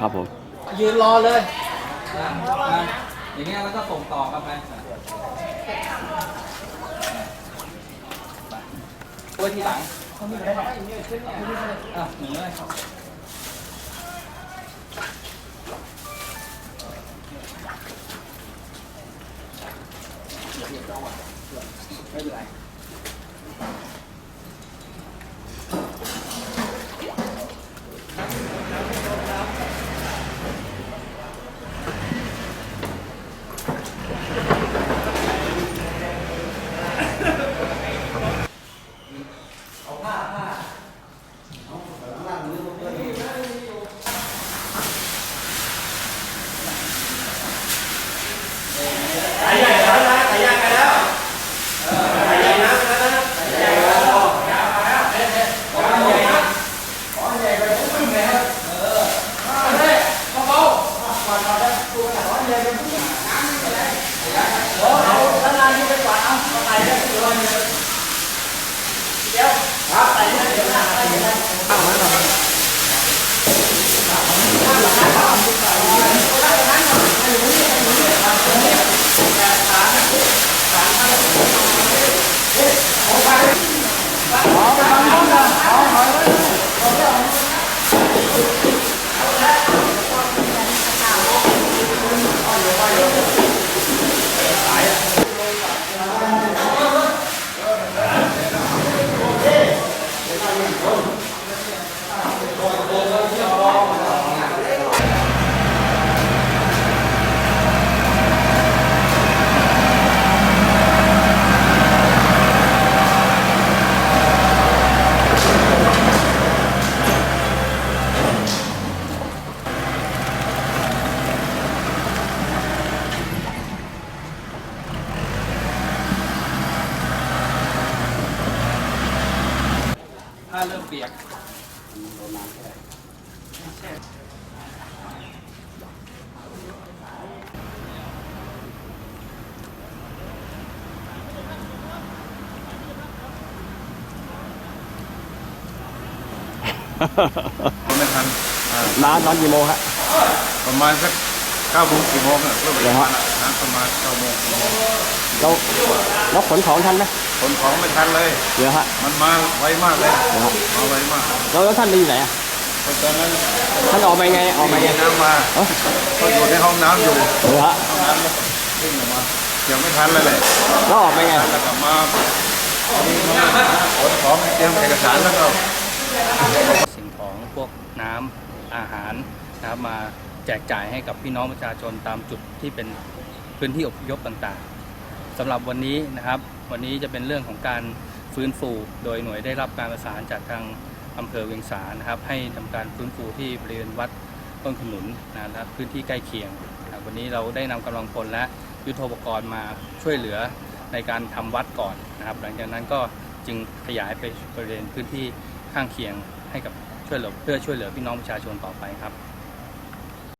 ครับผมยืนรอเลยอะอะอย่างเงี้ยแล้วก็ส่งต่อกันไปไว้ทีหลังอะหนึ่งเลยไม่เป็นไร ถ้าเริ่มเปียกไม่ทันอ่าน้านอนกี่โมงฮะประมาณสัก เก้าโมงกี่โมงอะเพื่อไปเหรอฮะนะประมาณเก้าโมงกี่โมงเราเราขนของทันไหมขนของไม่ทันเลย เดี๋ยวฮะมันมาไวมากเลยเดี๋ยวฮะมาไวมากแล้วแล้วท่านไปอยู่ไหนอะตอนนั้นท่านออกไปไงออกไปไงมีน้ำมาเอ้าก็อยู่ในห้องน้ำอยู่เดี๋ยวฮะห้องน้ำแล้ววิ่งออกมายังไม่ทันเลยเลยแล้วออกไปไงแล้วกลับมาขนของเตรียมเอกสารแล้วก็สิ่งของพวกน้ำอาหารนะครับมาแจกจ่ายให้กับพี่น้องประชาชนตามจุดที่เป็นพื้นที่อพยพต่างๆสำหรับวันนี้นะครับ วันนี้จะเป็นเรื่องของการฟื้นฟูโดยหน่วยได้รับการประสานจากทางอำเภอเวียงสานะครับ ให้ทำการฟื้นฟูที่บริเวณวัดต้นขนุนนะครับพื้นที่ใกล้เคียง วันนี้เราได้นำกำลังพลและยุทโธปกรณ์มาช่วยเหลือในการทำวัดก่อนนะครับ หลังจากนั้นก็จึงขยายไปบริเวณพื้นที่ข้างเคียงให้กับช่วยเหลือเพื่อช่วยเหลือพี่น้องประชาชนต่อไปครับ